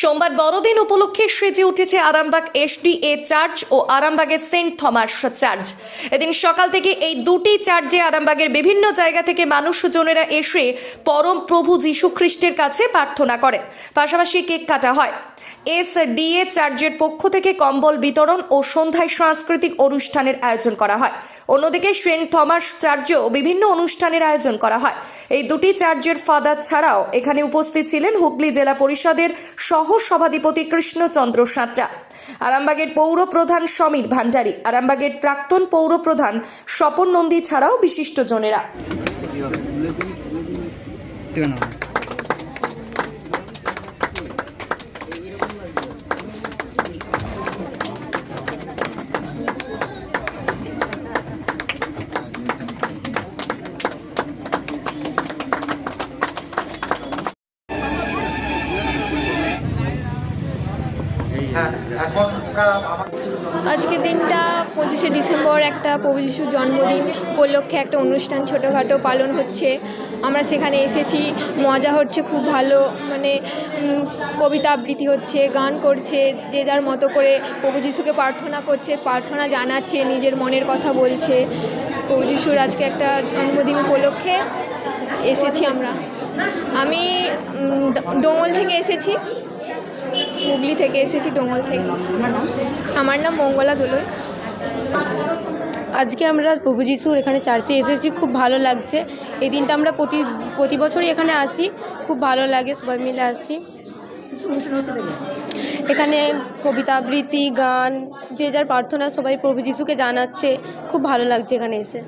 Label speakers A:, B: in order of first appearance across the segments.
A: সোমবার বড়দিন উপলক্ষে সেজে উঠেছে আরামবাগ এসডিএ চার্চ ও আরামবাগের সেন্ট থমাস চার্চ। এদিন সকাল থেকে এই দুটি চার্চে আরামবাগের বিভিন্ন জায়গা থেকে মানুষজনেরা এসে পরম প্রভু যীশু খ্রিস্টের কাছে প্রার্থনা করেন। পাশাপাশি কেক কাটা হয়। এস ডিএ চার্চের পক্ষ থেকে কম্বল বিতরণ ও সন্ধ্যায় সাংস্কৃতিক অনুষ্ঠানের আয়োজন করা হয়। অন্যদিকে সেন্ট থমাস চার্চেও বিভিন্ন অনুষ্ঠানের আয়োজন করা হয়। এই দুটি চার্জের ফাদার ছাড়াও এখানে উপস্থিত ছিলেন হুগলি জেলা পরিষদের সহ সভাধিপতি কৃষ্ণচন্দ্র সাঁতরা, আরামবাগের পৌর প্রধান সমীর ভান্ডারী, আরামবাগের প্রাক্তন পৌর প্রধান স্বপন নন্দী ছাড়াও বিশিষ্টজনেরা
B: পঁচিশে ডিসেম্বর একটা প্রভু যিশুর জন্মদিন উপলক্ষে একটা অনুষ্ঠান ছোটোখাটো পালন হচ্ছে। আমরা সেখানে এসেছি, মজা হচ্ছে, খুব ভালো মানে কবিতা আবৃত্তি হচ্ছে, গান করছে, যে যার মতো করে প্রভু যিশুকে প্রার্থনা করছে, প্রার্থনা জানাচ্ছে, নিজের মনের কথা বলছে। প্রভু যিশুর আজকে একটা জন্মদিন উপলক্ষে এসেছি আমরা। আমি ডোঙল থেকে এসেছি। হুগলি থেকে এসেছি ডোঙল থেকে। আমার নাম মঙ্গলা দোলই
C: আজকে আমরা প্রভু যিশুর এখানে চার্চে এসেছি, খুব ভালো লাগছে। এই দিনটা আমরা প্রতি প্রতি বছরই এখানে আসি, খুব ভালো লাগে, সবাই মিলে আসি। এখানে কবিতা, আবৃত্তি, গান, যে যার প্রার্থনা সবাই প্রভু যিশুকে জানাচ্ছে, খুব ভালো লাগছে এখানে এসে।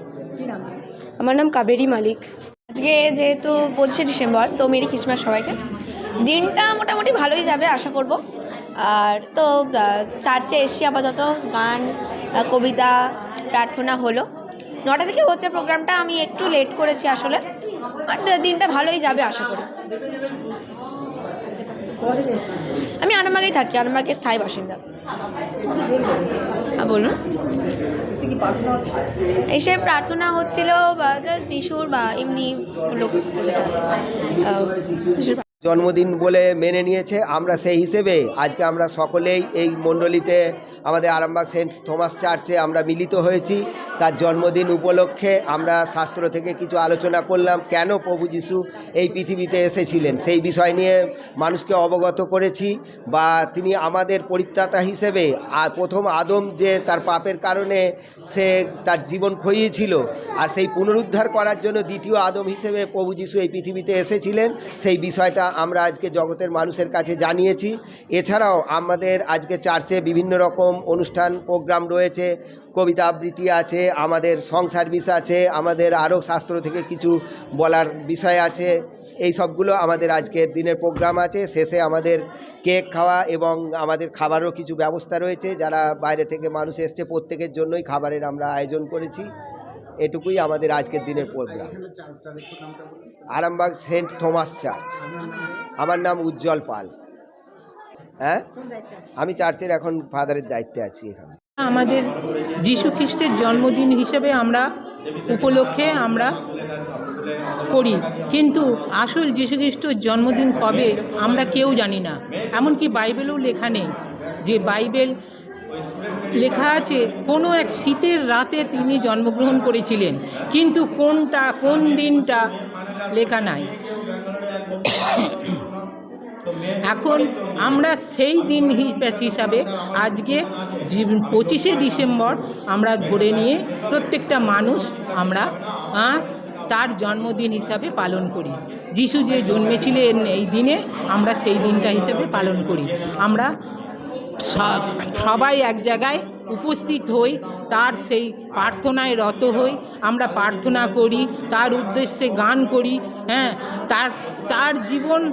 C: আমার নাম কাবেরী মালিক।
D: আজকে যেহেতু পঁচিশে ডিসেম্বর, তো মেরি খ্রিসমাস সবাইকে। দিনটা মোটামুটি ভালোই যাবে, আশা করব। আর তো চার্চে এসছি আপাতত গান কবিতা প্রার্থনা হলো। নটা থেকে হচ্ছে প্রোগ্রামটা, আমি একটু লেট করেছি আসলে আর দিনটা ভালোই যাবে আশা করি। আমি আরামবাগেই থাকি, আরামবাগের স্থায়ী বাসিন্দা। বলুন। এসে প্রার্থনা হচ্ছিল যিশুর বা, এমনি লোক
E: জন্মদিন বলে মেনে নিয়েছে। আমরা সেই হিসেবে আজকে আমরা সকলেই এই মণ্ডলীতে আমাদের আরামবাগ সেন্ট থমাস চার্চে আমরা মিলিত হয়েছি। তার জন্মদিন উপলক্ষে আমরা শাস্ত্র থেকে কিছু আলোচনা করলাম, কেন প্রভু যিশু এই পৃথিবীতে এসেছিলেন? সেই বিষয় নিয়ে মানুষকে অবগত করেছি বা তিনি আমাদের পরিত্রাতা হিসেবে আর প্রথম আদম যে তার পাপের কারণে সে তার জীবন খইয়েছিল আর সেই পুনরুদ্ধার করার জন্য দ্বিতীয় আদম হিসেবে প্রভু যিশু এই পৃথিবীতে এসেছিলেন, সেই বিষয়টা আমরা আজকে জগতের মানুষের কাছে জানিয়েছি। এছাড়াও আমাদের আজকে চার্চে বিভিন্ন রকম অনুষ্ঠান, প্রোগ্রাম রয়েছে। কবিতা আবৃত্তি আছে, আমাদের সং সার্ভিস আছে, আমাদের আরও শাস্ত্র থেকে কিছু বলার বিষয় আছে। এই সবগুলো আমাদের আজকের দিনের প্রোগ্রাম আছে। শেষে আমাদের কেক খাওয়া এবং আমাদের খাবারও কিছু ব্যবস্থা রয়েছে। যারা বাইরে থেকে মানুষ এসছে, প্রত্যেকের জন্যই খাবারের আমরা আয়োজন করেছি। এটুকুই আমাদের আজকের দিনের program Arambagh saint Thomas church. আমার নাম উজ্জ্বল পাল। হ্যাঁ? আমি চার্চের এখন ফাদারের দায়িত্বে আছি এখানে।
F: আমাদের যীশু খ্রিস্টের জন্মদিন হিসেবে আমরা উপলক্ষে আমরা করি। কিন্তু আসল যীশু খ্রিস্টর জন্মদিন কবে আমরা কেউ জানি না। এমনকি বাইবেলেও লেখা নেই যে বাইবেল লেখা আছে, কোনো এক শীতের রাতে তিনি জন্মগ্রহণ করেছিলেন, কিন্তু কোনটা, কোন দিনটা লেখা নাই। এখন আমরা সেই দিন হিসাবে আজকে পঁচিশে ডিসেম্বর আমরা ধরে নিয়ে প্রত্যেকটা মানুষ আমরা তার জন্মদিন হিসাবে পালন করি। যিশু যে জন্মেছিলেন এই দিনে, আমরা সেই দিনটা হিসেবে পালন করি। আমরা সবাই এক জায়গায় উপস্থিত হই, তার সেই প্রার্থনায় রত হই। আমরা প্রার্থনা করি, তার উদ্দেশ্যে গান করি হ্যাঁ। তার তার জীবন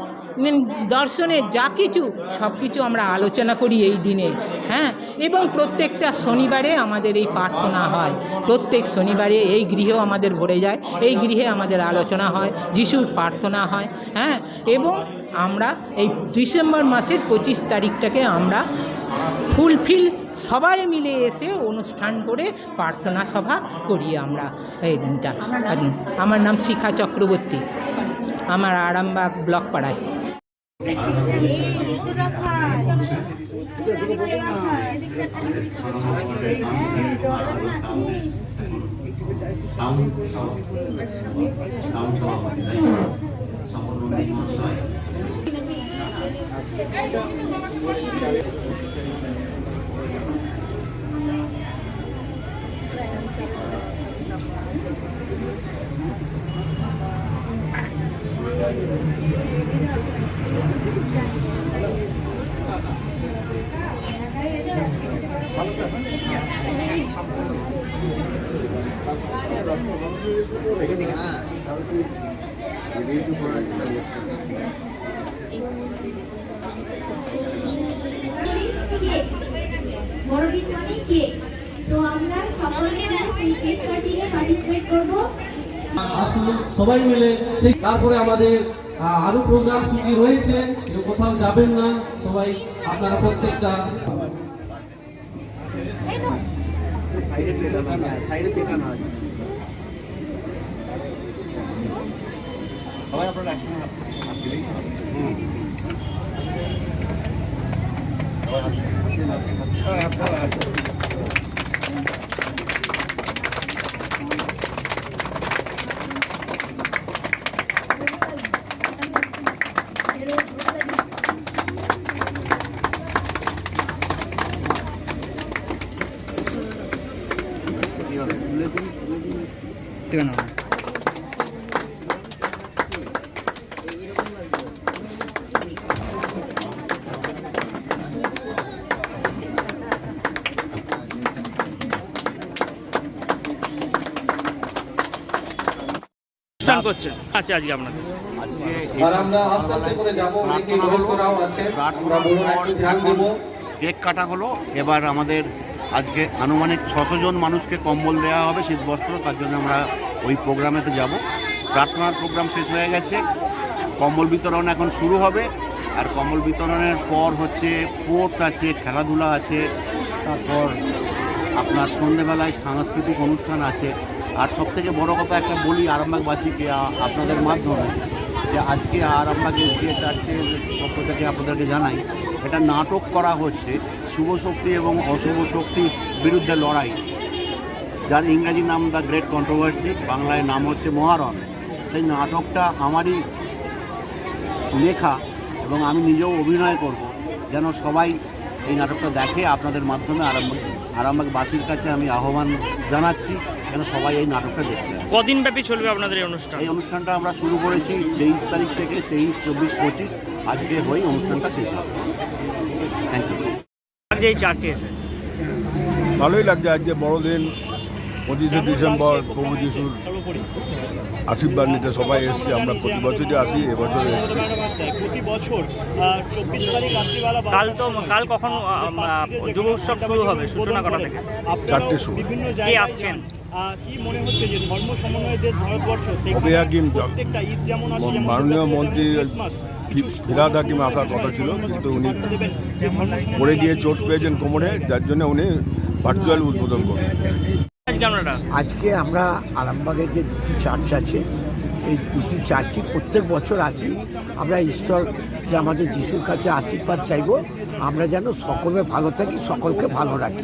F: দর্শনে যা কিছু সব কিছু আমরা আলোচনা করি এই দিনে হ্যাঁ? এবং প্রত্যেকটা শনিবারে আমাদের এই প্রার্থনা হয়। প্রত্যেক শনিবারে এই গৃহেও আমাদের ভরে যায় এই গৃহে আমাদের আলোচনা হয় যিশুর প্রার্থনা হয় হ্যাঁ? এবং আমরা এই ডিসেম্বর মাসের পঁচিশ তারিখটাকে আমরা ফুলফিল সবাই মিলে এসে অনুষ্ঠান করে প্রার্থনা সভা করি আমরা এই দিনটা। আমার নাম শিখা চক্রবর্তী। আমার আরামবাগ ব্লক পাড়ায়
G: সাউন্ড সাউন্ড সভাপতি
H: বড়দিন মানে কেক তো আমরা সকলে সেই কেক কাটিংয়ে পার্টিসিপেট করব।
I: আসুন সবাই মিলে সেই তারপরে আমাদের আরও প্রোগ্রাম সূচি রয়েছে কেউ কোথাও যাবেন না। সবাই আপনারা প্রত্যেকটা
J: অনুষ্ঠান করছেন আচ্ছা আজকে আপনাদের
G: আজকে
I: আর আমরা আস্তে আস্তে করে যাব অনেকে
G: প্রার্থনা হলো,
I: বয়স্করাও আছে আমরা
G: প্রার্থনা
I: বলুন দেবো।
G: কেক কাটা হলো এবার আমাদের আজকে আনুমানিক ছশো জন মানুষকে কম্বল দেওয়া হবে শীতবস্ত্র, তার জন্য আমরা ওই প্রোগ্রামেতে যাব। প্রার্থনার প্রোগ্রাম শেষ হয়ে গেছে। কম্বল বিতরণ এখন শুরু হবে। আর কম্বল বিতরণের পর হচ্ছে স্পোর্টস আছে, খেলাধুলা আছে, তারপর আপনার সন্ধেবেলায় সাংস্কৃতিক অনুষ্ঠান আছে। আর সব থেকে বড় কথা একটা বলি আরামবাগবাসীকে আপনাদের মাধ্যমে। যে আজকে আরামবাগ এসডিএ চার্চের পক্ষ থেকে আপনাদেরকে জানাই এটা নাটক করা হচ্ছে শুভ শক্তি এবং অশুভ শক্তির বিরুদ্ধে লড়াই, যার ইংরাজি নাম দ্য গ্রেট কন্ট্রোভার্সি বাংলায় নাম হচ্ছে মহারণ। সেই নাটকটা আমারই লেখা এবং আমি নিজেও অভিনয় করব, যেন সবাই এই নাটকটা দেখে আপনাদের মাধ্যমে আরামবাগ আরামবাগবাসীর কাছে আমি আহ্বান জানাচ্ছি। যেন সবাই এই নাটকটা দেখতে
J: কদিন ব্যাপী চলবে আপনাদের এই অনুষ্ঠান?
G: এই অনুষ্ঠানটা আমরা শুরু করেছি তেইশ তারিখ থেকে তেইশ চব্বিশ পঁচিশ। আজকে হয়ে অনুষ্ঠানটা শেষ হবে। থ্যাংক ইউ
J: আজকে এই চার্চে এসে।
K: ভালোই লাগছে আজকে বড়দিন পঁচিশে ডিসেম্বর প্রভু যিশুর আশীর্বাদ নিতে সবাই এসছি। আমরা প্রতি বছরই আসি এবছর এসছি।
J: কাল তো কাল কখন যুব উৎসব শুরু হবে? সূচনা করা থেকে?
K: চারটের সময়
J: কে
K: মাননীয় মন্ত্রী ফিরাদ হাকিম আসার কথা ছিল কিন্তু উনি পড়ে গিয়ে চোট পেয়েছেন কোমরে যার জন্য উনি ভার্চুয়াল উদ্বোধন করবেন
L: আজকে আমরা আরামবাগের যে দুটি চার্চ আছে এই দুটি চার্চই প্রত্যেক বছর আসি। আমরা ঈশ্বর যে আমাদের যিশুর কাছে আশীর্বাদ চাইব আমরা যেন সকলে ভালো থাকি সকলকে ভালো রাখি।